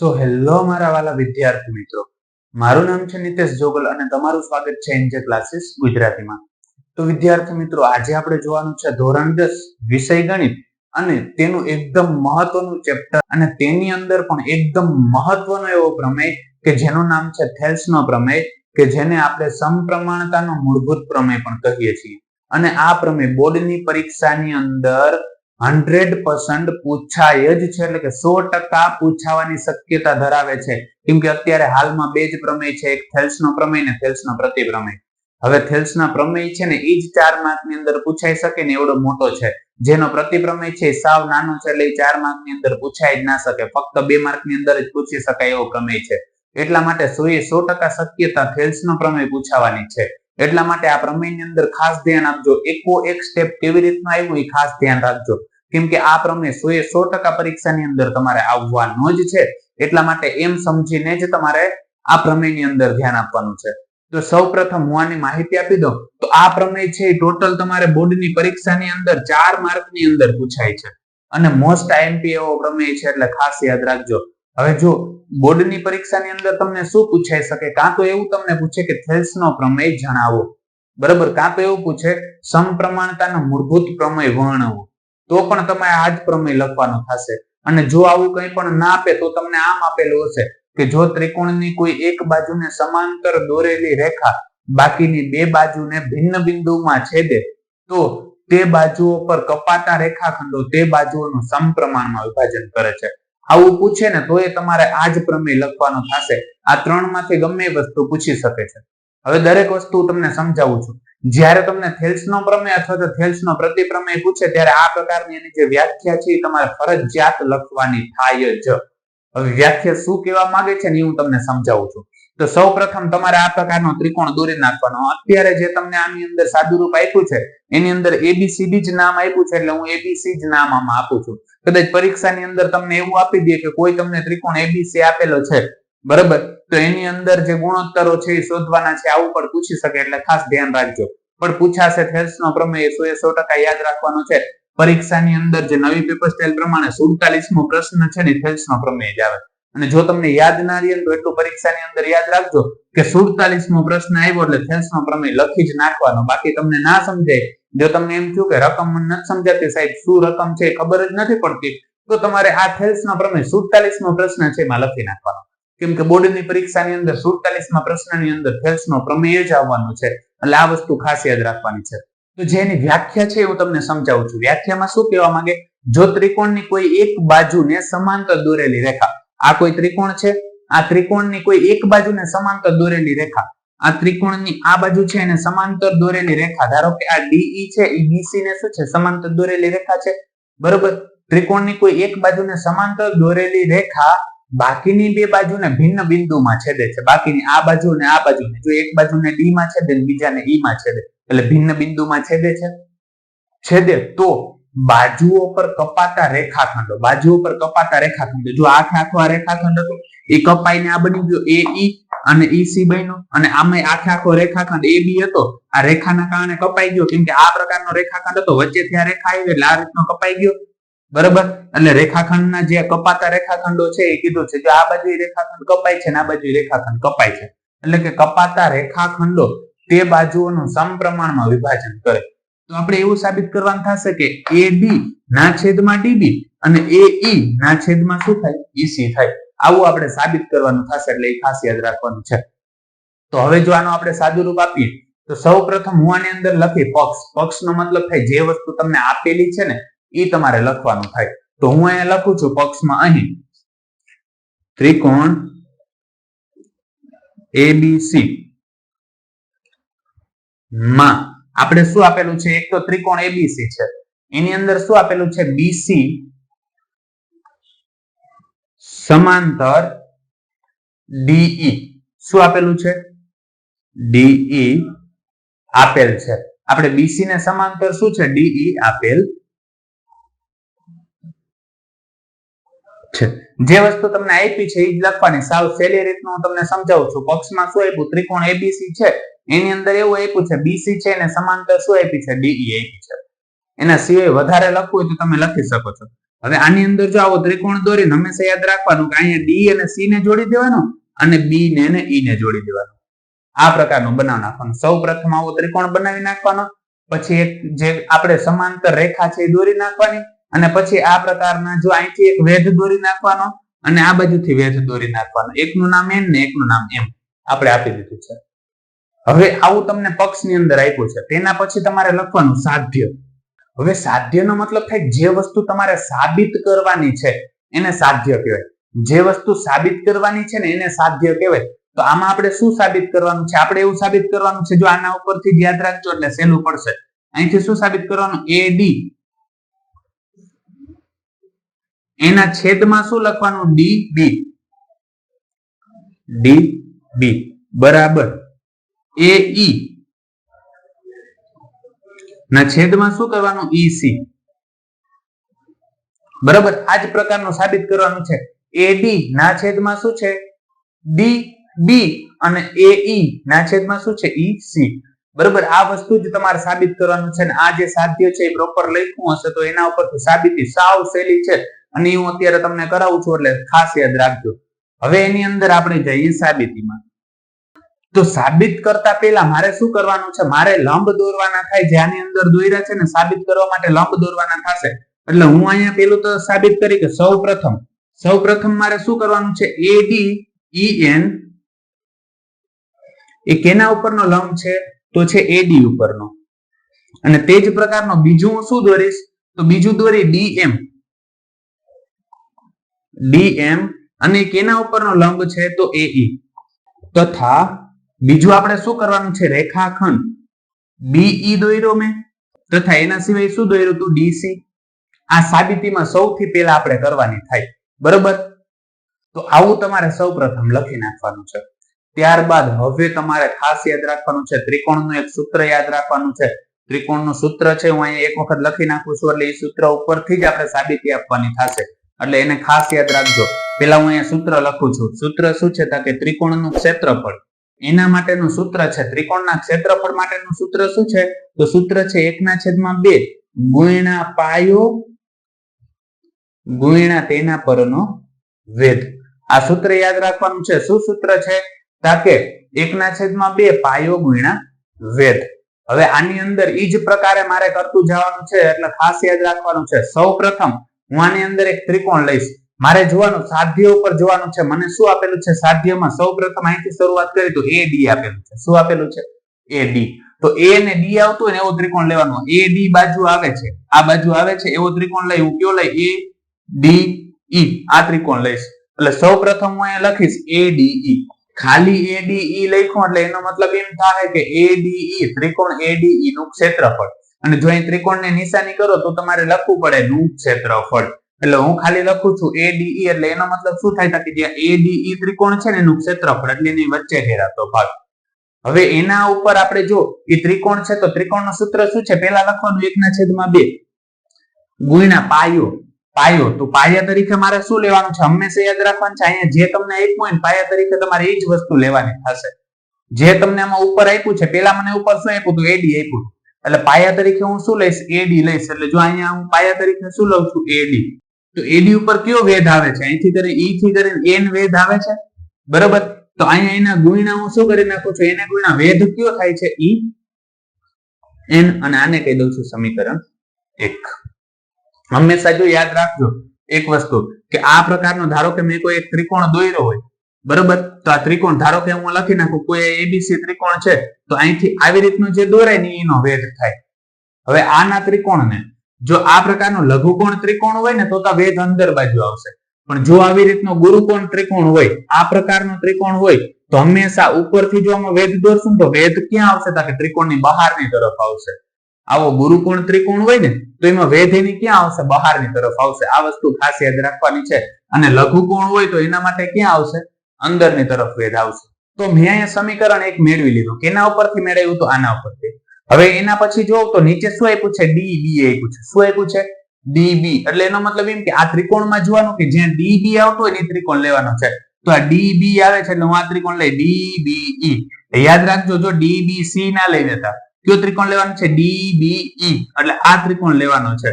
So hello મારા વાલા વિદ્યાર્થી મિત્રો. મારું નામ છે નિતેશ જોગલ અને તમારું સ્વાગત છે એનજે ક્લાસીસ ગુજરાતીમાં. તો વિદ્યાર્થી મિત્રો, આજે આપણે જોવાનું છે ધોરણ દસ, વિષય ગણિત અને તેનું એકદમ મહત્વનું ચેપ્ટર અને તેની અંદર પણ એકદમ મહત્વનો એવો પ્રમેય કે જેનું નામ છે થેલ્સનો પ્રમેય કે જેને આપણે સમપ્રમાણતાનો મૂળભૂત પ્રમેય પણ કહીએ છીએ. અને આ પ્રમેય બોર્ડની પરીક્ષાની અંદર હંડ્રેડ પર્સન્ટ પૂછાય જ છે, એટલે કે સો ટકા પૂછાવાની શક્યતા ધરાવે છે. કેમ કે અત્યારે હાલમાં બે જ પ્રમેય છે, એક થેલ્સનો પ્રમેય ને થેલ્સનો પ્રતિપ્રમેય. હવે થેલ્સના પ્રમેય છે ને એ જ ચાર માર્કની અંદર પૂછાઈ શકે ને એવડો મોટો છે. જેનો પ્રતિપ્રમેય છે સાવ નાનો છે, એટલે એ ચાર માર્કની અંદર પૂછાઈ જ ના શકે. ફક્ત બે માર્કની અંદર જ પૂછી શકાય એવો પ્રમેય છે. એટલા માટે સો, એ સો ટકા શક્યતા થેલ્સનો પ્રમેય પૂછાવાની છે. એટલા માટે આ પ્રમેયની અંદર ખાસ ધ્યાન આપજો. એકો એક સ્ટેપ કેવી રીતનું આવ્યું એ ખાસ ધ્યાન રાખજો. કેમ કે આ પ્રમેય સો એ સો ટકા પરીક્ષાની અંદર તમારે આવવાનો જ છે. એટલા માટે એમ સમજીને જ તમારે આ પ્રમેયની અંદર ધ્યાન આપવાનું છે. તો સૌ પ્રથમ હું આની માહિતી આપી દઉં. તો આ પ્રમેય છે ટોટલ તમારે બોર્ડની પરીક્ષાની અંદર ચાર માર્કની અંદર પૂછાય છે. અને મોસ્ટ આઈએમપી એવો પ્રમેય છે એટલે ખાસ યાદ રાખજો. હવે જો બોર્ડની પરીક્ષાની અંદર તમને શું પૂછાઈ શકે? કાં તો એવું તમને પૂછે કે થેલ્સનો પ્રમેય જણાવો. બરાબર? કાં તો એવું પૂછે, સમપ્રમાણતાનો મૂળભૂત પ્રમેય વર્ણવો. તો પણ તમારે આ જ પ્રમેય લખવાનો થશે. અને જો આવું કંઈ પણ ના આપે તો તમને આમ આપેલું હશે કે જો ત્રિકોણની કોઈ એક બાજુને સમાંતર દોરેલી રેખા બાકીની બે બાજુને ભિન્ન બિંદુમાં છેદે, તો તે બાજુઓ પર કપાતા રેખાખંડો તે બાજુઓનું સમપ્રમાણમાં વિભાજન કરે છે. આવું પૂછે ને તો એ તમારે આ જ પ્રમેય લખવાનો થશે. આ ત્રણમાંથી ગમે વસ્તુ પૂછી શકે છે. હવે દરેક વસ્તુ તમને સમજાવું છું. જ્યારે તમને થેલ્સનો પ્રમેય અથવા તો થેલ્સનો પ્રતિપ્રમેય પૂછે, ત્યારે આ પ્રકારની એની જે વ્યાખ્યા છે, એ તમારે ફરજિયાત લખવાની થાય જ. હવે વ્યાખ્યા શું કહેવા માંગે છે ને હું તમને સમજાવું છું. તો સૌ પ્રથમ તમારે આ પ્રકારનો ત્રિકોણ દોરી નાખવાનો. અત્યારે જે તમને આની અંદર સાદુરૂપ આપ્યું છે, એની અંદર એબીસીડી જ નામ આપ્યું છે, એટલે હું એબીસી જ નામ આમાં આપું છું. કદાચ પરીક્ષાની અંદર તમને એવું આપી દે કે કોઈ તમને ત્રિકોણ એબીસી આપેલો છે બરાબર? તો એની અંદર જે ગુણોત્તરો છે એ શોધવાના છે આવું પણ પૂછી શકે એટલે ખાસ ધ્યાન રાખજો. પણ પૂછાશે થેલ્સનો પ્રમેય સો એ સો ટકા યાદ રાખવાનો છે. પરીક્ષાની અંદર જે નવી પેપર સ્ટાઇલ પ્રમાણે સુડતાલીસમો પ્રશ્ન છે ને થેલ્સનો પ્રમેય જ આવે. અને જો તમને યાદ ના રહે તો એટલું પરીક્ષાની અંદર યાદ રાખજો કે સુડતાલીસમો પ્રશ્ન આવ્યો એટલે થેલ્સનો પ્રમેય લખી જ નાખવાનો. બાકી તમને ના સમજાય. જો તમને એમ થયું કે રકમ મને નથી સમજાતી સાહેબ, શું રકમ છે ખબર જ નથી પડતી, તો તમારે આ થેલ્સનો પ્રમેય સુડતાલીસમો પ્રશ્ન છે એમાં લખી નાખવાનો. કેમ કે બોર્ડની પરીક્ષાની અંદર સુડતાલીસમાં પ્રશ્નની અંદર થેલ્સનો પ્રમેય જ આવવાનો છે. એટલે આ વસ્તુ ખાસ યાદ રાખવાની છે. તો જેની વ્યાખ્યા છે હું તમને સમજાવું છું. વ્યાખ્યામાં શું કહેવા માંગે? જો ત્રિકોણની કોઈ એક બાજુને સમાંતર દોરેલી રેખા, આ કોઈ ત્રિકોણ છે? આ ત્રિકોણની કોઈ એક બાજુને સમાંતર દોરેલી રેખા, આ ત્રિકોણની આ બાજુ છે એને સમાંતર દોરેલી રેખા. ધારો કે આ ડીઈ છે, એ બીસી ને શું છે? સમાંતર દોરેલી રેખા છે. બરોબર? ત્રિકોણની કોઈ એક બાજુને સમાંતર દોરેલી રેખા બાકીની બે બાજુને ભિન્ન બિંદુમાં છેદે છે. બાકીની આ બાજુ અને આ બાજુને. જો એક બાજુને ડી માં છેદે બીજાને ઈ માં છેદે, એટલે ભિન્ન બિંદુમાં છેદે છે. છેદે તો બાજુઓ પર કપાતા રેખાખંડો, બાજુઓ પર કપાતા રેખાખંડો. જો આખે આખો આ રેખાખંડ હતો, એ કપાઈને આ બની ગયો, એ ઈ અને ઈ સી બન્યો, અને આમાં આખે આખો રેખાખંડ એ બી હતો. આ રેખાના કારણે કપાઈ ગયો, કેમ કે આ પ્રકારનો રેખાખંડ હતો. વચ્ચેથી આ રેખા આવી એટલે આ રીતનો કપાઈ ગયો. બરાબર? એટલે રેખાખંડના જે કપાતા રેખાખંડો છે, એ કીધું છે. કે આ બાજુ રેખાખંડ કપાય છે ને આ બાજુ રેખાખંડ કપાય છે. એટલે કે કપાતા રેખાખંડો તે બાજુઓનું સમપ્રમાણમાં વિભાજન કરે. તો આપણે એવું સાબિત કરવાનું થશે કે એ બી ના છેદમાં ડીબી અને એ ઈ ના છેદમાં શું થાય? ઈસી થાય. આવું આપણે સાબિત કરવાનું થશે એટલે એ ખાસ યાદ રાખવાનું છે. તો હવે જો આનો આપણે સાદું રૂપ આપીએ, તો સૌ પ્રથમ હું આની અંદર લખી પક્ષ. પક્ષનો મતલબ થાય જે વસ્તુ તમને આપેલી છે ને એ તમારે લખવાનું થાય. તો હું અહીંયા લખું છું પક્ષમાં અહીં. ત્રિકોણ એબીસી માં. આપણે શું આપેલું છે? એક તો ત્રિકોણ એબીસી છે. એની અંદર શું આપેલું છે? બીસી સમાંતર ડીઈ શું આપેલું છે? ડીઈ આપેલ છે. આપણે બીસી ને સમાંતર શું છે? ડીઈ આપેલ છે. જે વસ્તુ તમને આપી છે એ જ લખવાની. સાવ સહેલી રીતનું હું તમને સમજાવું છું. પક્ષમાં શું આપ્યું? ત્રિકોણ એબીસી છે. એની અંદર એવું આપ્યું છે બીસી છે ને સમાંતર શું આપી છે? ડીઈ આપી છે. એના સિવાય વધારે લખવું હોય તો તમે લખી શકો છો. હવે આની અંદર જો આવો ત્રિકોણ દોરીને હંમેશા યાદ રાખવાનું કે અહીંયા ડી અને સી ને જોડી દેવાનું અને બી ને અને ઈ ને જોડી દેવાનો. આ પ્રકારનું બનાવી નાખવાનું. સૌ પ્રથમ આવો ત્રિકોણ બનાવી નાખવાનો. પછી એક જે આપણે સમાંતર રેખા છે એ દોરી નાખવાની. અને પછી આ પ્રકારના જો અહીંથી એક વેધ દોરી નાખવાનો અને આ બાજુથી વેધ દોરી નાખવાનો. એકનું નામ એન ને એકનું નામ એમ. આપણે આપી દીધું છે. હવે આવું તમને પક્ષની અંદર આપ્યું છે. તેના પછી તમારે લખવાનું સાધ્ય. હવે સાધ્યનો મતલબ થાય જે વસ્તુ તમારે સાબિત કરવાની છે, એને સાધ્ય કહેવાય. જે વસ્તુ સાબિત કરવાની છે ને એને સાધ્ય કહેવાય. તો આમાં આપણે શું સાબિત કરવાનું છે? આપણે એવું સાબિત કરવાનું છે, જો આના ઉપરથી યાદ રાખજો એટલે સહેલું પડશે. અહીંથી શું સાબિત કરવાનું? એ ડી એના છેદમાં શું લખવાનું? ડી બી ડી બી બરાબર. એ ઈ ના છેદમાં શું કરવાનું? ઈ સી બરાબર? આ જ પ્રકારનું સાબિત કરવાનું છે. એ ડી ના છેદમાં શું છે? ડી બી અને એ ઈ ના છેદમાં શું છે? ઈ સી બરાબર? આ વસ્તુ જ તમારે સાબિત કરવાનું છે અને આ જે સાધ્ય છે એ પ્રોપર લખ્યું હશે તો એના ઉપરથી સાબિતી સાવ સહેલી છે. અને હું અત્યારે તમને કરાવું છું એટલે ખાસ યાદ રાખજો. હવે એની અંદર આપણે જઈએ સાબિતીમાં. તો સાબિત કરતા પહેલા મારે શું કરવાનું છે? મારે લંબ દોરવાના થાય જ્યાંની અંદર દોર્યા છે ને, સાબિત કરવા માટે લંબ દોરવાના થશે. એટલે હું અહીંયા પેલું તો સાબિત કરી કે સૌ પ્રથમ. સૌ પ્રથમ મારે શું કરવાનું છે? એ ડી ઈ એન એ કેના ઉપરનો લંબ છે? તો છે એડી ઉપરનો. અને તે જ પ્રકારનો બીજું હું શું દોરીશ? તો બીજું દોરી ડી એમ ડી એમ અને કેના ઉપરનો લંબ છે તો એ તથા બીજું આપણે શું કરવાનું છે? રેખાખંડ. બીઈ દોર્યો મેં. તથા એના સિવાય શું દોર્યું હતું ડીસી આ સાબિતીમાં સૌથી પહેલા આપણે કરવાની થાય. બરોબર? તો આવું તમારે સૌ પ્રથમ લખી નાખવાનું છે. ત્યારબાદ હવે તમારે ખાસ યાદ રાખવાનું છે. ત્રિકોણનું એક સૂત્ર યાદ રાખવાનું છે. ત્રિકોણનું સૂત્ર છે, હું અહીંયા એક વખત લખી નાખું છું, એટલે એ સૂત્ર ઉપરથી જ આપણે સાબિતી આપવાની થશે. એટલે એને ખાસ યાદ રાખજો. પેલા હું અહીંયા સૂત્ર લખું છું. સૂત્ર શું છે? કે ત્રિકોણનું ક્ષેત્રફળ. એના માટેનું સૂત્ર છે. ત્રિકોણના ક્ષેત્રફળ માટેનું સૂત્ર શું છે? તો સૂત્ર છે એકના છેદમાં બે. ગુણ્યા પાયો, ગુણ્યા તેના પરનો વેધ. આ સૂત્ર યાદ રાખવાનું છે. શું સૂત્ર છે? તાકે એકના છેદમાં બે, પાયો ગુણ્યા વેધ. હવે આની અંદર ઈ જ પ્રકારે મારે કરતું જવાનું છે. એટલે ખાસ યાદ રાખવાનું છે. સૌ પ્રથમ હું આની અંદર એક ત્રિકોણ લઈશ. મારે જોવાનું, સાધ્ય ઉપર જોવાનું છે. મને શું આપેલું છે? સાધ્યમાં સૌ પ્રથમ અહીંથી શરૂઆત કરી તો એ ડી આપેલું છે. શું આપેલું છે? એ ડી તો એ ને ડી આવતું હોય એવો ત્રિકોણ લેવાનો. એ ડી બાજુ આવે છે. આ બાજુ આવે છે, એવો ત્રિકોણ લઈ. હું કયો લઈ? એ ડી ઈ આ ત્રિકોણ લઈશ. એટલે સૌ પ્રથમ હું અહીંયા લખીશ એ ડી ઈ ખાલી એ ડી ઈ લખ્યું એટલે એનો મતલબ એમ થાય કે એ ડી ઈ ત્રિકોણ એ ડી ઈ નું ક્ષેત્રફળ. અને જો અહીં ત્રિકોણને નિશાની કરો તો તમારે લખવું પડે નું ક્ષેત્રફળ. એટલે હું ખાલી લખું છું એ ડીઈ એટલે એનો મતલબ શું થાય? કે જ્યાં એ ડીઈ ત્રિકોણ છે ને એનું ક્ષેત્રફળ, એટલે એની વચ્ચે ઘેરાતો ભાગ. હવે એના ઉપર આપણે જો એ ત્રિકોણ છે તો ત્રિકોણનું સૂત્ર શું છે? પેલા લખવાનું એકના છેદમાં બે. ગુણ્યા પાયો. પાયો. તો પાયા તરીકે મારે શું લેવાનું છે? હંમેશા યાદ રાખવાનું છે. અહીંયા જે તમને આપ્યું હોય ને પાયા તરીકે તમારે એ જ વસ્તુ લેવાની થશે. જે તમને આમાં ઉપર આપ્યું છે પેલા મને ઉપર શું આપ્યું હતું? એડી આપ્યું એટલે પાયા તરીકે હું શું લઈશ? એડી લઈશ. એટલે જો અહીંયા હું પાયા તરીકે શું લઉં છું? એડી તો એડી ઉપર કયો વેધ આવે છે? અહીંથી કરી ઈ થી કરીને એન વેધ આવે છે? બરોબર? તો અહીંયા એના ગુણ્યા હું શું કરી નાખું છું? એને ગુણ્યા વેધ કયો થાય છે? ઈ એન અને આને કહી દઉં છું સમીકરણ એક. હંમેશા જો યાદ રાખજો એક વસ્તુ કે આ પ્રકારનો ધારો કે મેં કોઈ એક ત્રિકોણ દોર્યો હોય બરોબર? તો આ ત્રિકોણ ધારો કે હું લખી નાખું, કોઈ એબીસી ત્રિકોણ છે, તો અહીંથી આવી રીતનું જે દોરાય ને એનો વેધ થાય. હવે આના ત્રિકોણને, જો આ પ્રકારનો લઘુકોણ ત્રિકોણ હોય ને, તો તો વેધ અંદર બાજુ આવશે. પણ જો આવી રીતનો ગુરુકોણ ત્રિકોણ હોય, આ પ્રકારનો ત્રિકોણ હોય, તો હંમેશા ઉપરથી જો આમાં વેધ દોરશું તો વેધ ક્યાં આવશે? તો કે ત્રિકોણની બહારની તરફ આવશે. આવો ગુરુકોણ ત્રિકોણ હોય ને, તો એમાં વેધ એની ક્યાં આવશે? બહારની તરફ આવશે. આ વસ્તુ ખાસ યાદ રાખવાની છે. અને લઘુકોણ હોય તો એના માટે ક્યાં આવશે? અંદરની તરફ વેધ આવશે તો મેં અહીંયા સમીકરણ એક મેળવી લીધું. કેના ઉપરથી મેળવ્યું તો આના ઉપરથી. હવે એના પછી જો તો નીચે શું આપ્યું છે? ડી બી આપ્યું છે. શું આપ્યું છે? ડી બી એટલે એનો મતલબ એમ કે આ ત્રિકોણમાં જોવાનું કે જ્યાં ડી બી આવતું હોય એ ત્રિકોણ લેવાનો છે. તો આ ડી બી આવે છે એટલે હું આ ત્રિકોણ લઈ ડી બી ઈ યાદ રાખજો, જો ડી બી સી ના લઈ લેતા, કયો ત્રિકોણ લેવાનો છે? ડી બી ઈ એટલે આ ત્રિકોણ લેવાનો છે.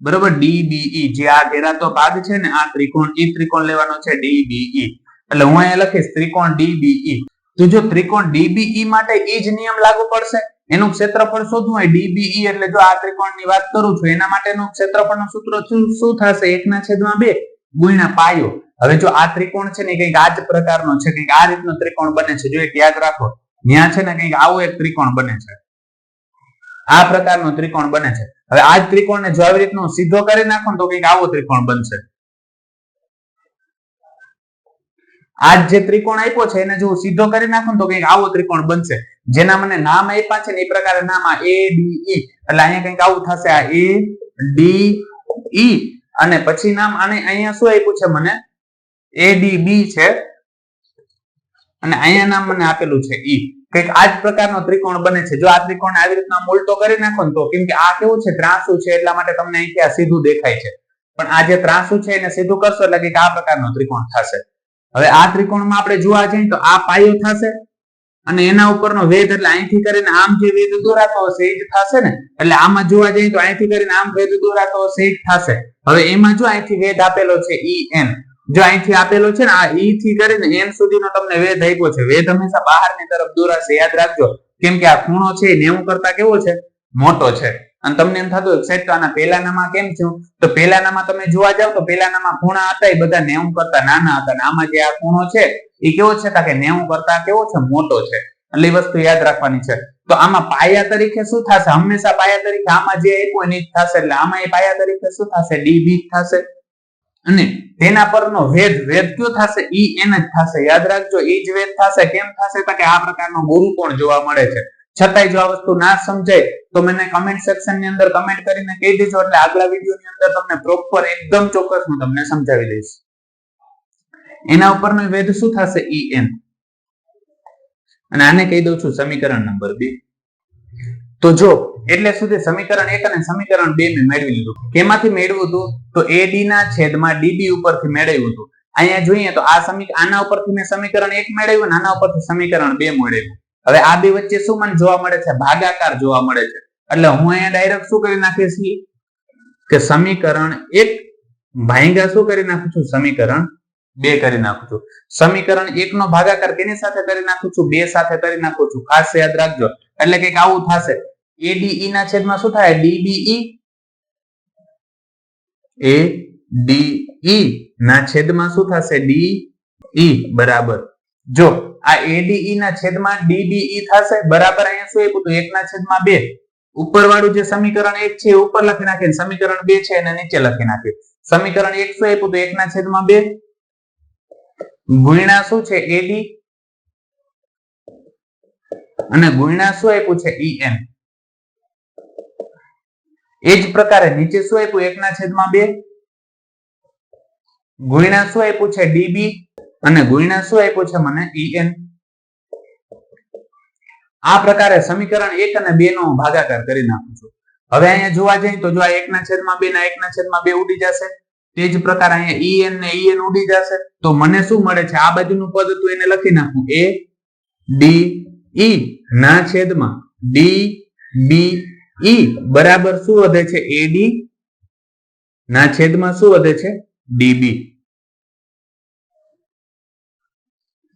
બરોબર? ડીબીઈ જે આ ઘેરાતો ભાગ છે ને આ ત્રિકોણ, ઈ ત્રિકોણ લેવાનો છે ડીબીઈ એટલે હું અહીંયા લખીશ ત્રિકોણ ડીબીઈ. તો જો ત્રિકોણ ડીબીઈ માટે ઈ જ નિયમ લાગુ પડશે, એનું ક્ષેત્રફળ શોધવું હોય ડીબીઈ એટલે જો આ ત્રિકોણની વાત કરું છું, એના માટેનું ક્ષેત્રફળનું સૂત્ર શું થશે? એકના છેદમાં બે, ગુણ્યા પાયો. હવે જો આ ત્રિકોણ છે ને કંઈક આ જ પ્રકારનો છે, કંઈક આ રીતનો ત્રિકોણ બને છે, જો એક યાદ રાખો ત્યાં છે ને કંઈક આવો એક ત્રિકોણ બને છે. આ પ્રકારનો ત્રિકોણ બને છે. હવે આ જ ત્રિકોણને જો આવી રીતનો સીધો કરી નાખો તો કંઈક આવો ત્રિકોણ બનશે. આ જે ત્રિકોણ આપ્યો છે, એને જો સીધો કરી નાખું તો કંઈક આવો ત્રિકોણ બનશે. જેના મને નામ આપ્યા છે ને એ પ્રકારે નામ આ એ ડી ઈ એટલે અહીંયા કંઈક આવું થશે, આ એ ડી ઈ અને પછી નામ આને અહીંયા શું આપ્યું છે મને? એ ડી બી છે. અને અહીંયા નામ મને આપેલું છે ઈ કંઈક આ જ પ્રકારનો ત્રિકોણ બને છે. જો આ ત્રિકોણ આવી રીતના ઉલટો કરી નાખો તો કેમ કે આ કેવું છે? ત્રાસુ છે, એટલા માટે તમને અહીંથી આ સીધું દેખાય છે. પણ આ જે ત્રાસુ છે, એને સીધું કરશો એટલે કે આ પ્રકારનો ત્રિકોણ થશે. હવે આ ત્રિકોણમાં આપણે જોવા જઈએ તો આ પાયો થશે અને એના ઉપરનો વેધ એટલે અહીંથી કરીને આમ જે વેધ દોરાતો હશે એ જ થશે ને? એટલે આમાં જોવા જઈએ તો અહીંથી કરીને આમ વેધ દોરાતો હશે એ જ થશે. હવે એમાં જો અહીંથી વેધ આપેલો છે ઈ એન, જો અહીંથી આપેલો છે ને, આ ઈ થી કરીને એન સુધીનો તમને વેધ આપ્યો છે. વેધ હંમેશા બહારની તરફ દોરાશે. યાદ રાખજો. કેમ કે આ ખૂણો છે, નેવું કરતા કેવો છે? મોટો છે. અને તમને એમ થતું હોય સાહેબ, તો આના પહેલાનામાં કેમ થયું તો પહેલાનામાં તમે જોવા જાવ તો પહેલાનામાં ખૂણા હતા એ બધા નેવું કરતા નાના હતા અને આમાં જે આ ખૂણો છે એ કેવો છે? કે નેવું કરતા કેવો છે? મોટો છે. એટલે એ વસ્તુ યાદ રાખવાની છે. તો આમાં પાયા તરીકે શું થશે? હંમેશા પાયા તરીકે આમાં જે આપ્યું એની જ થશે. એટલે આમાં એ પાયા તરીકે શું થશે? ડી બી થશે. અને તેના પરનો વેદ વેદ કયો થશે? ઈ એન જ થશે. યાદ રાખજો, ઈ જ વેદ થશે. કેમ થશે? તો કે આ પ્રકારનો ગુરુકોણ જોવા મળે છે. છતાંય જો આ વસ્તુ ના સમજાય, તો મને કમેન્ટ સેક્શનની અંદર કમેન્ટ કરીને કહી દેજો. એટલે આગલા વીડિયો ની અંદર તમને પ્રોપર એકદમ ચોક્કસ હું તમને સમજાવી દઈશ. એના ઉપરનો વેધ શું થશે? ઈ એન અને આને કહી દઉં છું સમીકરણ નંબર બે. તો જો, એટલે સુધી સમીકરણ એક અને સમીકરણ બે મેં મેળવી લીધું. કેમાંથી મેળવ્યું હતું? તો એ ડી ના છેદમાં ડીબી ઉપરથી મેળવ્યું હતું. અહીંયા જોઈએ તો આ સમી, આના ઉપરથી મેં સમીકરણ એક મેળવ્યું અને આના ઉપરથી સમીકરણ બે મેળવ્યું. હવે આ બે વચ્ચે શું મને જોવા મળે છે? ભાગાકાર જોવા મળે છે. એટલે હું અહીંયા ડાયરેક્ટ શું કરી નાખીશ કે સમીકરણ એક ભાંગા શું કરી નાખું છું? સમીકરણ બે કરી નાખું છું. સમીકરણ એક નો ભાગાકાર કેની સાથે કરી નાખું છું? બે સાથે કરી નાખું છું. ખાસ યાદ રાખજો. એટલે કંઈક આવું થશે. એડીઈ ના છેદમાં શું થાય? ડીબીઈ એ ડીઈ ના છેદમાં શું થશે? ડીઈ બરાબર. જો આ એડીઈ ના છેદમાં ડીબીઈ થશે, બરાબર અહીંયા શું આપ્યું તો એક ના છેદમાં બે. ઉપર વાળું જે સમીકરણ એક છે ઉપર લખી નાખે સમીકરણ બે છે, એને નીચે લખી નાખે સમીકરણ એક શું આપ્યું તો એક ના છેદમાં બે. ગુણ્યા શું છે? એડી અને ગુણ્યા શું આપ્યું છે? ઈ એન એ જ પ્રકારે નીચે શું આપ્યું? એકના છેદમાં બે. ગુણ્યા શું આપ્યું છે? ડીબી અને ગુણ્યા શું આપ્યું છે મને? ઈએન આ પ્રકારે સમીકરણ એક અને બે નો ભાગાકાર કરી નાખું છું. હવે અહીંયા જોવા જઈએ તો જો આ એકના છેદમાં બે ના એકના છેદમાં બે ઉડી જશે, તે જ પ્રકાર અહીંયા ઈએન ને ઈએન ઉડી જશે. તો મને શું મળે છે? આ બાજુનું પદ હતું એને લખી નાખું. એ ડી ઈ ના છેદમાં ડી બી ઈ બરાબર શું વધે છે? એડી ના છેદમાં શું વધે છે? ડીબી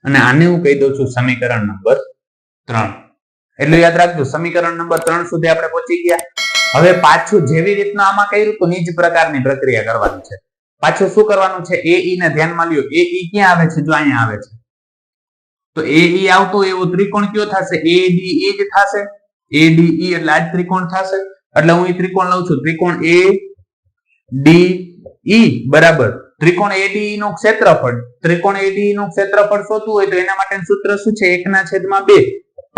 અને આને હું કહી દઉં છું સમીકરણ નંબર ત્રણ. એટલે યાદ રાખજો, સમીકરણ નંબર ત્રણ સુધી આપણે પહોંચી ગયા. હવે પાછું જેવી રીતના આમાં કર્યું તો જ પ્રકારની પ્રક્રિયા કરવાની છે. પાછું શું કરવાનું છે? એ ને ધ્યાનમાં લ્યો. એ ક્યાં આવે છે? જો અહીંયા આવે છે. તો એ ઈ આવતો એવો ત્રિકોણ કયો થશે? એ ડી એ જ થશે. એ ડી ઈ એટલે આ જ ત્રિકોણ થશે. એટલે હું એ ત્રિકોણ લઉં છું. ત્રિકોણ એ ડી ઈ, બરાબર. ત્રિકોણ એડી નું ક્ષેત્રફળ. ત્રિકોણ એડી નું ક્ષેત્રફળ શોધવું હોય તો એના માટેનું સૂત્ર શું છે? એકના છેદમાં બે.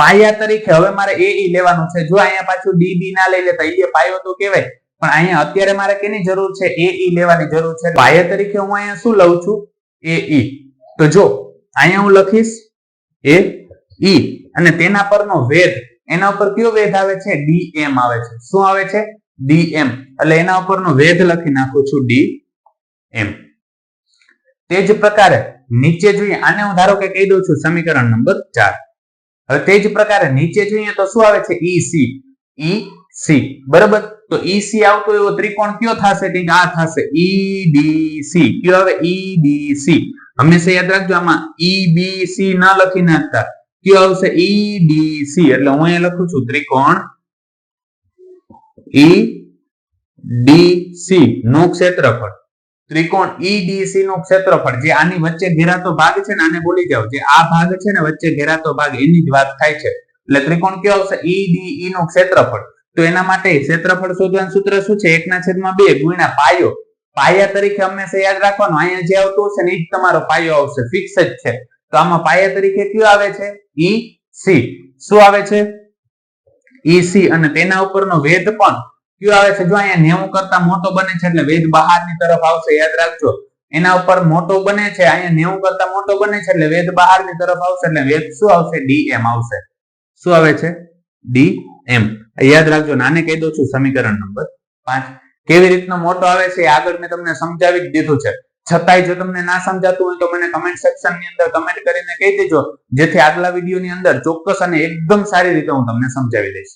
પાયા તરીકે હવે મારે એ ઈ લેવાનું છે. જો અહીંયા પાછું ડી બી ના લઈ લેતા એ પાયો તો કહેવાય. પણ અહીંયા અત્યારે મારે કેની જરૂર છે? એ ઈ લેવાની જરૂર છે. પાયા તરીકે હું અહીંયા શું લઉં છું? એ ઈ તો જો, અહીંયા હું લખીશ એ ઈ અને તેના પરનો વેધ, એના ઉપર કયો વેધ આવે છે? ડી એમ આવે છે. શું આવે છે? ડી એમ એટલે એના ઉપરનો વેધ લખી નાખું છું ડી એમ તે જ પ્રકારે નીચે જોઈએ, આને હું ધારો કે કહી દઉં છું સમીકરણ નંબર ચાર. હવે તે જ પ્રકારે નીચે જોઈએ તો શું આવે છે? ઈ સી ઈ સી બરાબર? તો ઈસી આવતો એવો ત્રિકોણ કયો થશે? કંઈક આ થશે. ઈડીસી કયો આવે? ઈડીસી હંમેશા યાદ રાખજો આમાં ઈબીસી ના લખી નાખતા કયો આવશે? ઈડીસી એટલે હું અહીંયા લખું છું ત્રિકોણ ઈ ડીસી નું ક્ષેત્રફળ. ત્રિકોણ ઈડીસી નું ક્ષેત્રફળ. જે આની વચ્ચે ઘેરાતો ભાગ છે ને આને બોલી જાવ જે આ ભાગ છે ને વચ્ચે ઘેરાતો ભાગ, એની જ વાત થાય છે. એટલે ત્રિકોણ કયો આવશે? ઈડીઈ નું ક્ષેત્રફળ. તો એના માટે ક્ષેત્રફળ શોધવાનું સૂત્ર શું છે? એકના છેદમાં બે ગુણ્યા પાયો. પાયા તરીકે હંમેશા યાદ રાખવાનું. અહીંયા જે આવતું હશે ને એ જ તમારો પાયો આવશે. ફિક્સ જ છે. તો આમાં પાયા તરીકે કયો આવે છે? ઈ સી શું આવે છે? ઈ સી અને તેના ઉપરનો વેધ પણ કયો આવે છે, જો અહીંયા નેવું કરતા મોટો બને છે એટલે વેદ બહારની તરફ આવશે, યાદ રાખજો. એના ઉપર મોટો બને છે, અહીંયા નેવું કરતા મોટો બને છે એટલે વેદ બહારની તરફ આવશે એટલે વેદ શું આવશે? ડી એમ આવશે. શું આવે છે? D M. યાદ રાખજો, નાને કહી દઉં છું, સમીકરણ નંબર પાંચ. કેવી રીતનો મોટો આવે છે આગળ મેં તમને સમજાવી જ દીધું છે. છતાંય જો તમને ના સમજાતું હોય તો મને કમેન્ટ સેક્શનની અંદર કમેન્ટ કરીને કહી દેજો. જેથી આગલા વીડિયો ની અંદર ચોક્કસ અને એકદમ સારી રીતે હું તમને સમજાવી દઈશ.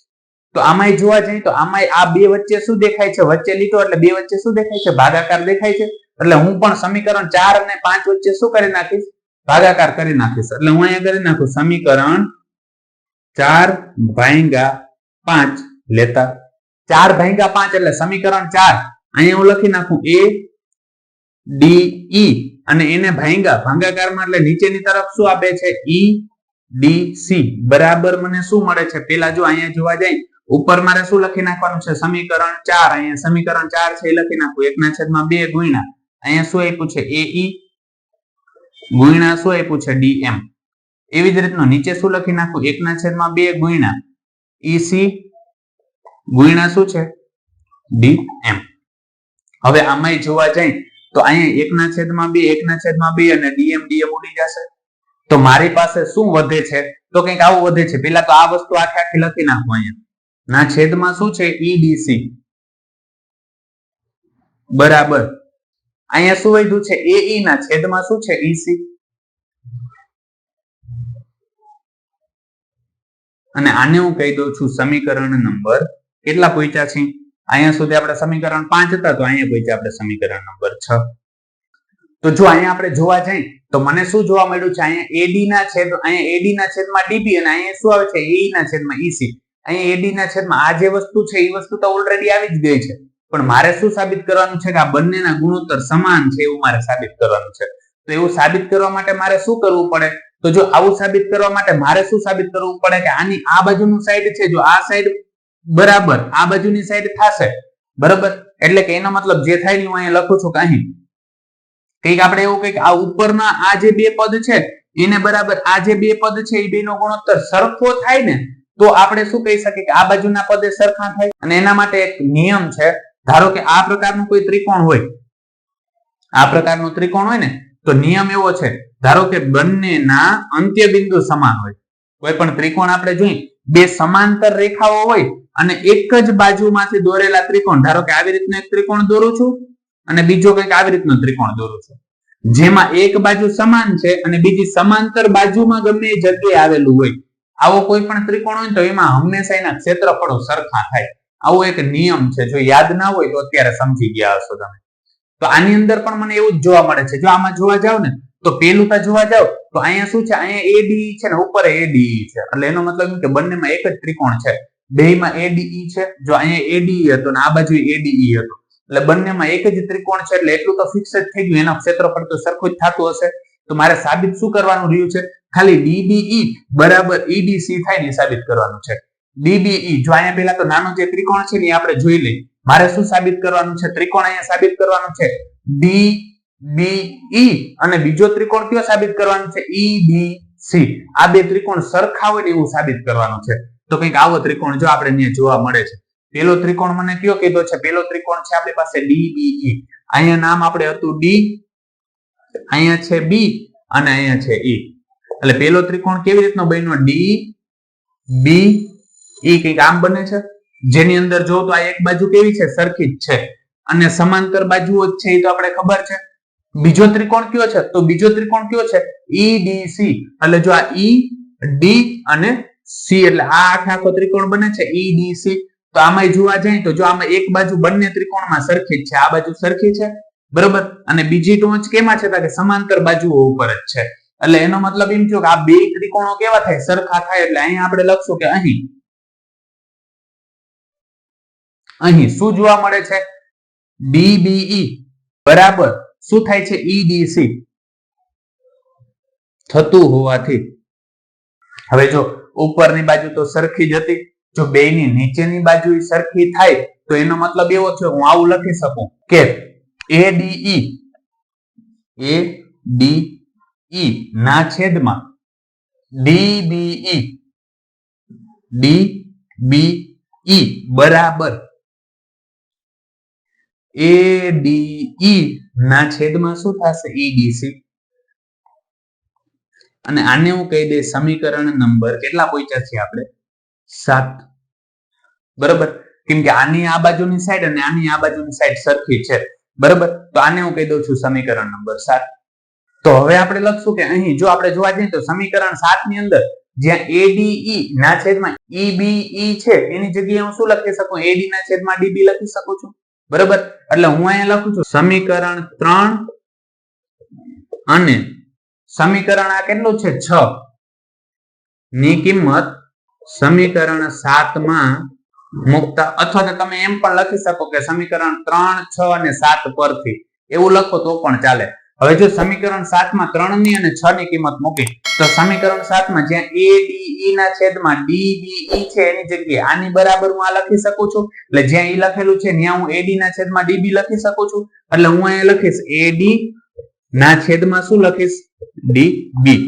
તો આમાંય જોવા જઈએ તો આમાંય આ બે વચ્ચે શું દેખાય છે? વચ્ચે લીટો એટલે બે વચ્ચે શું દેખાય છે? ભાગાકાર દેખાય છે. એટલે હું પણ સમીકરણ ચાર અને પાંચ વચ્ચે શું કરી નાખીશ? ભાગાકાર કરી નાખીશ. એટલે હું અહીંયા કરી નાખું. સમીકરણ ચાર ભાંગા પાંચ લેતા ચાર ભાંગા પાંચ એટલે સમીકરણ ચાર. અહીંયા હું લખી નાખું એ ડી ઈ અને એને ભાંગા ભાંગાકારમાં એટલે નીચેની તરફ શું આપે છે? ઈ ડી સી બરાબર મને શું મળે છે? પેલા જો અહીંયા જોવા જાય ઉપર મારે શું લખી નાખવાનું છે? સમીકરણ ચાર. અહીંયા સમીકરણ ચાર છે, એ લખી નાખું. એકના છેદમાં બે ગુણ્યા. અહીંયા શું આપ્યું છે? એ ઈ ગુણ્યા શું આપ્યું છે? ડી એમ એવી જ રીતનું નીચે શું લખી નાખું? એકના છેદમાં બે ગુણ્યા. ઈસી ગુણ્યા શું છે? ડી એમ હવે આમાંય જોવા જઈ, તો અહીંયા એકના છેદમાં બે એકના છેદમાં બે અને ડીએમ ડીએમ ઉડી જશે. તો મારી પાસે શું વધે છે? તો કંઈક આવું વધે છે. પેલા તો આ વસ્તુ આખે આખી લખી નાખું અહીંયા. ના છેદમાં શું છે? ઈડીસી બરાબર. અહીંયા શું વધ્યું છે? એઈ ના છેદમાં શું છે? ઈસી અને આને હું કહી દઉં છું સમીકરણ નંબર કેટલા પૂછ્યા છે? અહીંયા સુધી આપણે સમીકરણ પાંચ હતા, તો અહીંયા પૂછ્યા આપણે સમીકરણ નંબર છ. તો જો અહીંયા આપણે જોવા જઈએ, તો મને શું જોવા મળ્યું છે? અહીંયા એડી ના છેદ, અહીંયા એડી ના છેદમાં ડીપી અને અહીંયા શું આવે છે? એ ના છેદમાં ઈસી અહીંયા એડી ના છેદમાં આ જે વસ્તુ છે એ વસ્તુ તો ઓલરેડી આવી જ ગઈ છે. પણ મારે શું સાબિત કરવાનું છે કે આ બંનેના ગુણોત્તર સમાન છે એવું મારે સાબિત કરવાનું છે. તો એવું સાબિત કરવા માટે મારે શું કરવું પડે? તો જો આવું સાબિત કરવા માટે મારે શું સાબિત કરવું પડે કે આની આ બાજુનું સાઈડ છે, જો આ સાઈડ બરાબર આ બાજુની સાઈડ થશે, બરાબર? એટલે કે એનો મતલબ જે થાય હું અહીંયા લખું છું કે અહીં. કંઈક આપણે એવું કંઈક આ ઉપરના આ જે બે પદ છે, એને બરાબર આ જે બે પદ છે એ બેનો ગુણોત્તર સરખો થાય ને તો આપણે શું કહી શકીએ કે આ બાજુના પદે સરખા થાય? અને એના માટે એક નિયમ છે, ધારો કે આ પ્રકારનું કોઈ ત્રિકોણ હોય, આ પ્રકારનું ત્રિકોણ હોય ને, તો નિયમ એવો છે, ધારો કે બંનેના અંત્ય બિંદુ સમાન હોય. કોઈ પણ ત્રિકોણ આપણે જોઈએ બે સમાંતર રેખાઓ હોય અને એક જ બાજુમાંથી દોરેલા ત્રિકોણ. ધારો કે આવી રીતનું એક ત્રિકોણ દોરું છું અને બીજો કંઈક આવી રીતનો ત્રિકોણ દોરું છું. જેમાં એક બાજુ સમાન છે અને બીજી સમાંતર બાજુમાં ગમે જગ્યાએ આવેલું હોય. આવો કોઈ પણ ત્રિકોણ હોય તો એમાં હંમેશા એના ક્ષેત્રફળો સરખા થાય. આવો એક નિયમ છે. જો યાદ ના હોય તો અત્યારે સમજી ગયા હશો તમે. તો આની અંદર પણ મને એવું જ જોવા મળે છે. જો આમાં જોવા જાવ ને, તો પેલું તો જોવા જાવ, તો અહીંયા શું છે? અહીંયા એડીઈ છે ને, ઉપર એડીઈ છે. એટલે એનો મતલબ કે બંનેમાં એક જ ત્રિકોણ છે. બેયમાં એડીઈ છે. જો અહીંયા એડીઈ હતો ને, આ બાજુ એડીઈ હતો. એટલે બંનેમાં એક જ ત્રિકોણ છે. એટલે એટલું તો ફિક્સ જ થઈ ગયું. એના ક્ષેત્રફળ તો સરખું જ થતું હશે. તો મારે સાબિત શું કરવાનું રહ્યું છે? ખાલી ડીબીઈ બરાબર ઈડીસી થાય ને સાબિત કરવાનું છે. ડીબીઈ જો અહીંયા પેલા તો નાનો જે ત્રિકોણ છે ને આપણે જોઈ લઈએ. મારે શું સાબિત કરવાનું છે? ત્રિકોણ અહીંયા સાબિત કરવાનું છે ડી બીઈ અને બીજો ત્રિકોણ કયો સાબિત કરવાનો છે? ઈડીસી આ બે ત્રિકોણ સરખા હોય એવું સાબિત કરવાનું છે. તો કંઈક આવો ત્રિકોણ જો આપણે અહીંયા જોવા મળે છે. પેલો ત્રિકોણ મને કયો કીધો છે? પેલો ત્રિકોણ છે આપણી પાસે ડીબીઈ અહીંયા નામ આપણે હતું ડી અહીંયા છે બી અને અહીંયા છે ઈ એટલે પેલો ત્રિકોણ કેવી રીતનો બન્યો? ડી બી ઈ કંઈક આમ બને છે. જેની અંદર જો તો આ એક બાજુ કેવી છે? સરખી જ છે. અને સમાંતર બાજુઓ જ છે, એ તો આપણે ખબર છે. બીજો ત્રિકોણ કયો છે? તો બીજો ત્રિકોણ કયો છે? ઈડીસી એટલે જો આ ઈ ડી અને સી એટલે આ આખે આખો ત્રિકોણ બને છે ઈડીસી તો આમાં જોવા જાય તો જો આમાં એક બાજુ બંને ત્રિકોણમાં સરખી જ છે, આ બાજુ સરખી છે. બરોબર? અને બીજી ટોચ કેમાં છે? કે સમાંતર બાજુઓ ઉપર જ છે. એટલે એનો મતલબ એમ થયો કે આ બે ત્રિકોણો કેવા થાય? સરખા થાય એટલે અહીંયા આપણે લખશું કે અહીં. અહીં શું જોવા મળે છે? ડીબીઈ બરાબર. શું થાય છે? ઈડીસી થતું હોવાથી. હવે જો ઉપરની બાજુ તો સરખી જ હતી. જો બે ની નીચેની બાજુ સરખી થાય, તો એનો મતલબ એવો છે હું આવું લખી શકું કે એડીઈ એ ડી ઈ ના છેદમાં ડીબીઈ ડી બરાબર. એડીઈ ના છેદમાં શું થશે? ઈડીસી અને આને હું કહી દે સમીકરણ નંબર કેટલા પહોંચ્યા છે આપણે? સાત. બરોબર? કેમ કે આની આ બાજુની સાઈડ અને આની આ બાજુની સાઈડ સરખી છે. બરોબર? તો આને હું કહી દઉં છું સમીકરણ નંબર સાત. તો હવે આપણે લખશું કે અહીં જો આપણે જોવા જઈએ તો સમીકરણ સાતની અંદર જ્યાં એડીઈ ના છેદમાં ઈબીઈ છે, એની જગ્યાએ હું શું લખી શકું? એડી ના છેદમાં ડીબી લખી શકું છું? બરોબર? એટલે હું અહીંયા લખું છું સમીકરણ ત્રણ અને સમીકરણ આ કેટલું છે? છ. ની કિંમત સમીકરણ સાતમાં મુકતા અથવા તો તમે એમ પણ લખી શકો કે સમીકરણ ત્રણ, છ અને સાત પરથી. એવું લખો તો પણ ચાલે. હવે જો સમીકરણ સાતમાં ત્રણની અને છ ની કિંમત મૂકી તો સમીકરણ સાતમાં જ્યાં એ ડી ના છેદમાં ડી બી છે, એની જગ્યાએ આની બરાબર હું આ લખી શકું છું? એટલે જ્યાં ઈ લખેલું છે, ત્યાં હું એડી ના છેદમાં ડીબી લખી શકું છું? એટલે હું અહીંયા લખીશ એડી ના છેદમાં શું લખીશ? ડી બી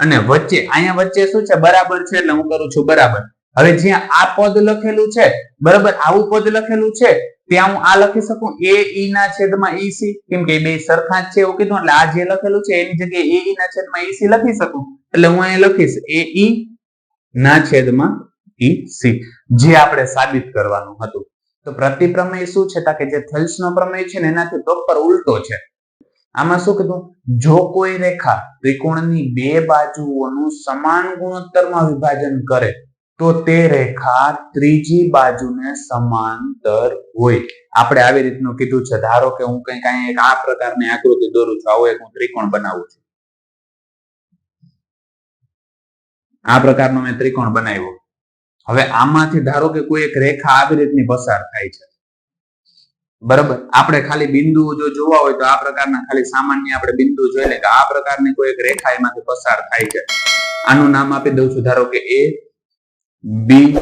અને વચ્ચે, અહીંયા વચ્ચે શું છે? બરાબર છે, એટલે હું કરું છું બરાબર. હવે જ્યાં આ પદ લખેલું છે, બરાબર, આવું પદ લખેલું છે ત્યાં હું આ લખી શકું? એ, ઈ ના છેદમાં ઈ સી? કેમ કે બે સરખા જ છે એવું કીધું, એટલે આ જે લખેલું છે એની જગ્યાએ એ, ઈ ના છેદમાં ઈ સી લખી શકું? એટલે હું અહીંયા લખીશ, એ, ઈ ના છેદમાં ઈ સી. જે આપણે સાબિત કરવાનું હતું. તો પ્રતિપ્રમેય શું છે? કે જે થેલ્સનો પ્રમેય છે ને એનાથી પ્રોપર ઉલટો છે. આમાં શું કીધું? જો કોઈ રેખા ત્રિકોણની બે બાજુઓનું સમાન ગુણોત્તરમાં વિભાજન કરે તો તે રેખા ત્રીજી બાજુને સમાંતર હોય. આપણે આવી રીતનું કીધું છે. ધારો કે હું કઈ કઈ આ પ્રકારની આકૃતિ દોરું છું. આવો એક હું ત્રિકોણ બનાવું છું. આ પ્રકારનો મેં ત્રિકોણ બનાવ્યો. હવે આમાંથી ધારો કે કોઈ એક રેખા આવી રીતની પસાર થાય છે. બરાબર? આપણે ખાલી બિંદુઓ જો જોવા હોય તો આ પ્રકારના ખાલી સામાન્ય આપણે બિંદુ જોઈ લે કે આ પ્રકારની કોઈ એક રેખા એમાંથી પસાર થાય છે. આનું નામ આપી દઉં છું. ધારો કે એ બી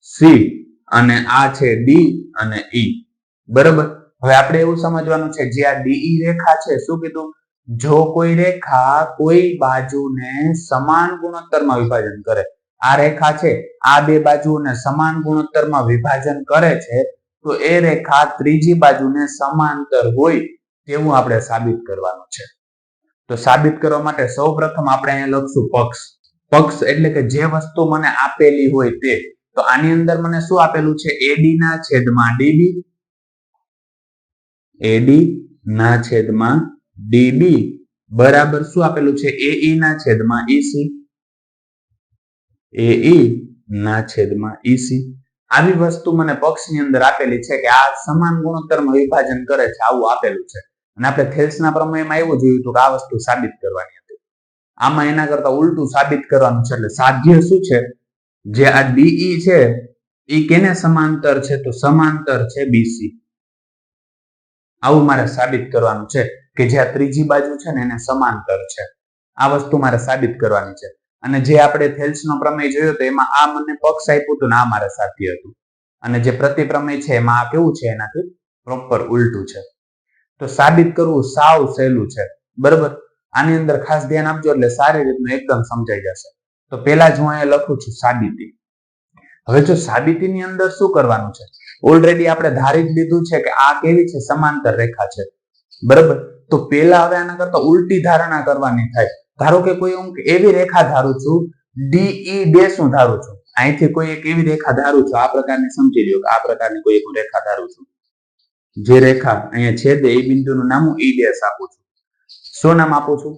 સી અને આ છે ડી અને ઈ. બરાબર? હવે આપણે એવું સમજવાનું છે, જે આ ડીઈ રેખા છે, શું કીધું? જો કોઈ રેખા કોઈ બાજુને સમાન ગુણોત્તરમાં વિભાજન કરે, આ રેખા છે, આ બે બાજુને સમાન ગુણોત્તરમાં વિભાજન કરે છે, તો એ રેખા ત્રીજી બાજુને સમાંતર હોય તેવું આપણે સાબિત કરવાનું છે. તો સાબિત કરવા માટે સૌ પ્રથમ આપણે અહીંયા લખશું પક્ષ. પક્ષ એટલે કે જે વસ્તુ મને આપેલી હોય તે. તો આની અંદર મને શું આપેલું છે? એડી ના છેદમાં ડીબી એડી ના છેદમાં ડીબી બરાબર શું આપેલું છે? એઈ ના છેદમાં ઈસી એઈ ના છેદમાં ઈસી આવી વસ્તુ મને પક્ષની અંદર આપેલી છે કે આ સમાન ગુણોત્તરમાં વિભાજન કરે છે, આવું આપેલું છે. અને આપણે થેલ્સના પ્રમેયમાં એવું જોયું હતું કે આ વસ્તુ સાબિત કરવાની આમાં એના કરતા ઉલટું સાબિત કરવાનું છે એટલે સાધ્ય શું છે? જે આ ડીઈ છે એ કેને સમાંતર છે? તો સમાંતર છે બીસી આવું મારે સાબિત કરવાનું છે કે જે આ ત્રીજી બાજુ છે ને એને સમાંતર છે. આ વસ્તુ મારે સાબિત કરવાની છે. અને જે આપણે થેલ્સનો પ્રમેય જોયો તો એમાં આ મને પક્ષ આપ્યું હતું ને આ મારે સાધ્ય હતું. અને જે પ્રતિપ્રમેય છે એમાં આ કેવું છે? એનાથી પ્રોપર ઉલટું છે. તો સાબિત કરવું સાવ સહેલું છે. બરોબર? આની અંદર ખાસ ધ્યાન આપજો એટલે સારી રીતનું એકદમ સમજાઈ જશે. તો પેલા જ હું અહીંયા લખું છું સાબિતી. હવે જો સાબિતીની અંદર શું કરવાનું છે? ઓલરેડી આપણે ધારી જ લીધું છે કે આ કેવી છે? સમાંતર રેખા છે. બરાબર? તો પેલા હવે આના કરતા ઉલટી ધારણા કરવાની થાય. ધારો કે કોઈ હું એવી રેખા ધારું છું ડીઈ ડેશ હું ધારું છું. અહીંથી કોઈ એક એવી રેખા ધારું છું, આ પ્રકારની સમજી લ્યો કે આ પ્રકારની કોઈ એક રેખા ધારું છું. જે રેખા અહીંયા છેદે એ બિંદુનું નામ હું ઈ ડેશ આપું છું. શું નામ આપું છું?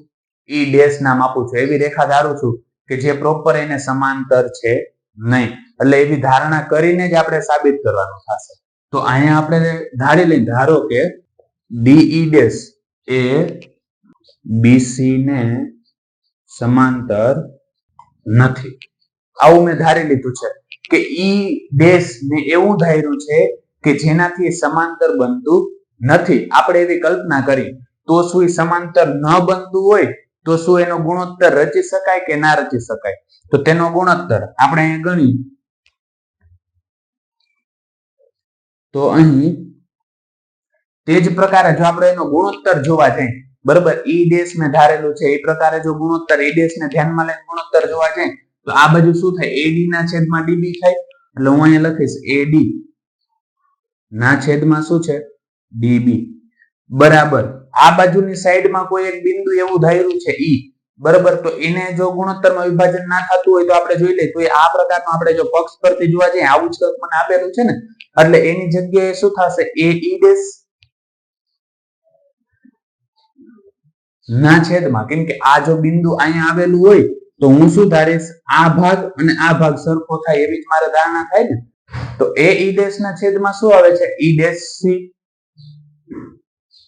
ઈ ડેશ નામ આપું છું. એવી રેખા ધારું છું કે જે પ્રોપર એને સમાંતર છે નહીં. એટલે એવી ધારણા કરીને જ આપણે સાબિત કરવાનું થશે. તો અહીંયા આપણે ધારી લઈ ધારો કે ડીઈ ડેશ એ બીસી ને સમાંતર નથી. આવું મેં ધારી લીધું છે કે ઈ ડેશ ને એવું ધાર્યું છે કે જેનાથી સમાંતર બનતું નથી. આપણે એવી કલ્પના કરી તો શું સમાંતર ન બનતું હોય, તો શું એનો ગુણોત્તર રચી શકાય કે ના રચી શકાય? તો તેનો ગુણોત્તર આપણે અહીં ગણી તો અહીં તે જ પ્રકારે જો આપણે એનો ગુણોત્તર જોવા જઈએ બરોબર ઈ દેશ મેં ધારેલું છે, એ પ્રકારે જો ગુણોત્તર ઈ દેશ ને ધ્યાનમાં લઈને ગુણોત્તર જોવા જઈએ તો આ બાજુ શું થાય? એડી ના છેદમાં ડીબી થાય, એટલે હું અહીંયા લખીશ એડી ના છેદમાં શું છે? ડીબી બરાબર. આ બાજુની સાઈડમાં કોઈ એક બિંદુ એવું ધાર્યું છે ઈ. બરાબર? તો એને જો ગુણોત્તરમાં વિભાજન ના થતું હોય તો આપણે જોઈ લઈએ. તો આ પ્રકારનું આપણે જો પક્ષ પરથી જોવા જઈએ, આવું જ મને આપેલું છે ને? એટલે એની જગ્યાએ શું થશે? એ ઈ ડેશ ના છેદમાં. કેમ કે આ જો બિંદુ અહીંયા આવેલું હોય, તો હું શું ધારીશ? આ ભાગ અને આ ભાગ સરખો થાય એવી જ મારે ધારણા થાય ને? તો એ ઈ ડેશ ના છેદમાં શું આવે છે? E dash C.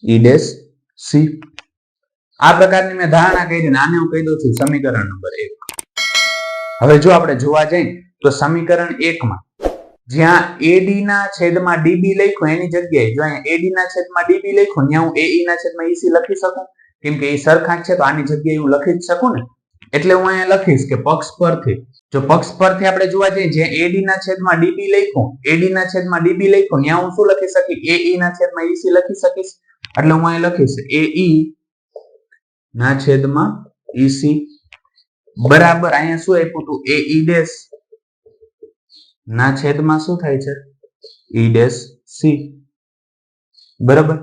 E dash C. આ પ્રકારની મેં ધારણા કરી આને હું કહી દઉં છું સમીકરણ નંબર એક. હવે જો આપણે જોવા જઈએ તો સમીકરણ એકમાં જ્યાં એડી ના છેદમાં ડીબી લખ્યું એની જગ્યાએ, જો અહીંયા એડી ના છેદમાં ડીબી લખ્યું, ત્યાં હું એઈ ના છેદમાં ઈસી લખી શકું? કેમ કે એ સરખા છે, તો આની જગ્યાએ હું લખી જ શકું ને? એટલે હું અહીંયા લખીશ કે પક્ષ પરથી. જો પક્ષ પરથી આપણે જોવા જઈએ જે એડી ના છેદમાં ડીબી લખ્યું એડી ના છેદમાં ડીબી લખ્યું, ત્યાં હું શું લખી શકી એઈ ના છેદમાં ઈસી લખી શકીશ. એટલે હું અહીં લખીશ એઈ ના છેદમાં ઈસી બરાબર, અહીંયા શું આપ્યું હતું? એ ઈ ડેશ ના છેદમાં શું થાય છે? ઈ ડેશ સી બરાબર?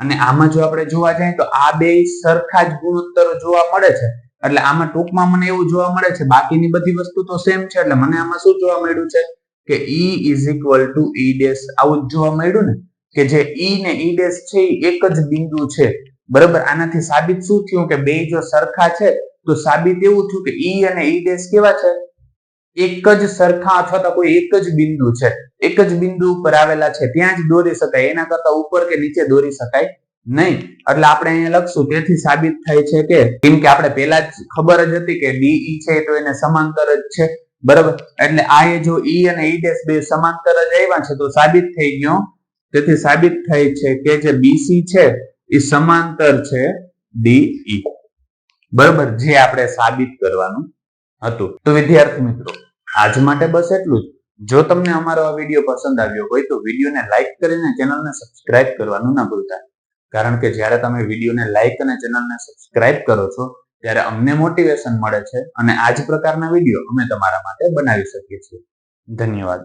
અને આમાં જો આપણે જોવા જઈએ તો આ બે સરખા જ ગુણોત્તરો જોવા મળે છે. એટલે આમાં ટૂંકમાં મને એવું જોવા મળે છે, બાકીની બધી વસ્તુ તો સેમ છે, એટલે મને આમાં શું જોવા મળ્યું છે? કે E is equal to E dash આવું જ જોવા મળ્યું ને? કે જે ઈ ને ઈ ડેશ છે એક જ બિંદુ છે. બરાબર? આનાથી સાબિત શું થયું કે બે જો સરખા છે, તો સાબિત એવું થયું કે ઈ અને ઈ ડેશ કેવા છે? એક જ સરખા અથવા તો કોઈ એક જ બિંદુ છે. એક જ બિંદુ ઉપર આવેલા છે. ત્યાં જ દોરી શકાય. એના કરતા ઉપર કે નીચે દોરી શકાય નહીં. એટલે આપણે અહીંયા લખશું. તેથી સાબિત થાય છે કે, કેમ કે આપણે પહેલા જ ખબર જ હતી કે ડીઈ છે તો એને સમાંતર જ છે. બરાબર? એટલે આ જો ઈ અને ઈ ડેશ બે સમાંતર જ આવ્યા છે, તો સાબિત થઈ ગયો તેથી સાબિત થાય છે કે જે બીસી છે, એ સમાંતર છે ડીઈ બરાબર, જે આપણે સાબિત કરવાનું હતું. તો વિદ્યાર્થી મિત્રો, આજ માટે બસ એટલું જ. જો તમને અમારો આ વીડિયો પસંદ આવ્યો હોય તો વિડીયોને લાઇક કરીને ચેનલને સબસ્ક્રાઇબ કરવાનું ના ભૂલતા. કારણ કે જ્યારે તમે વિડીયોને લાઇક અને ચેનલને સબસ્ક્રાઇબ કરો છો, ત્યારે અમને મોટિવેશન મળે છે અને આ જ પ્રકારના વીડિયો અમે તમારા માટે બનાવી શકીએ છીએ. ધન્યવાદ.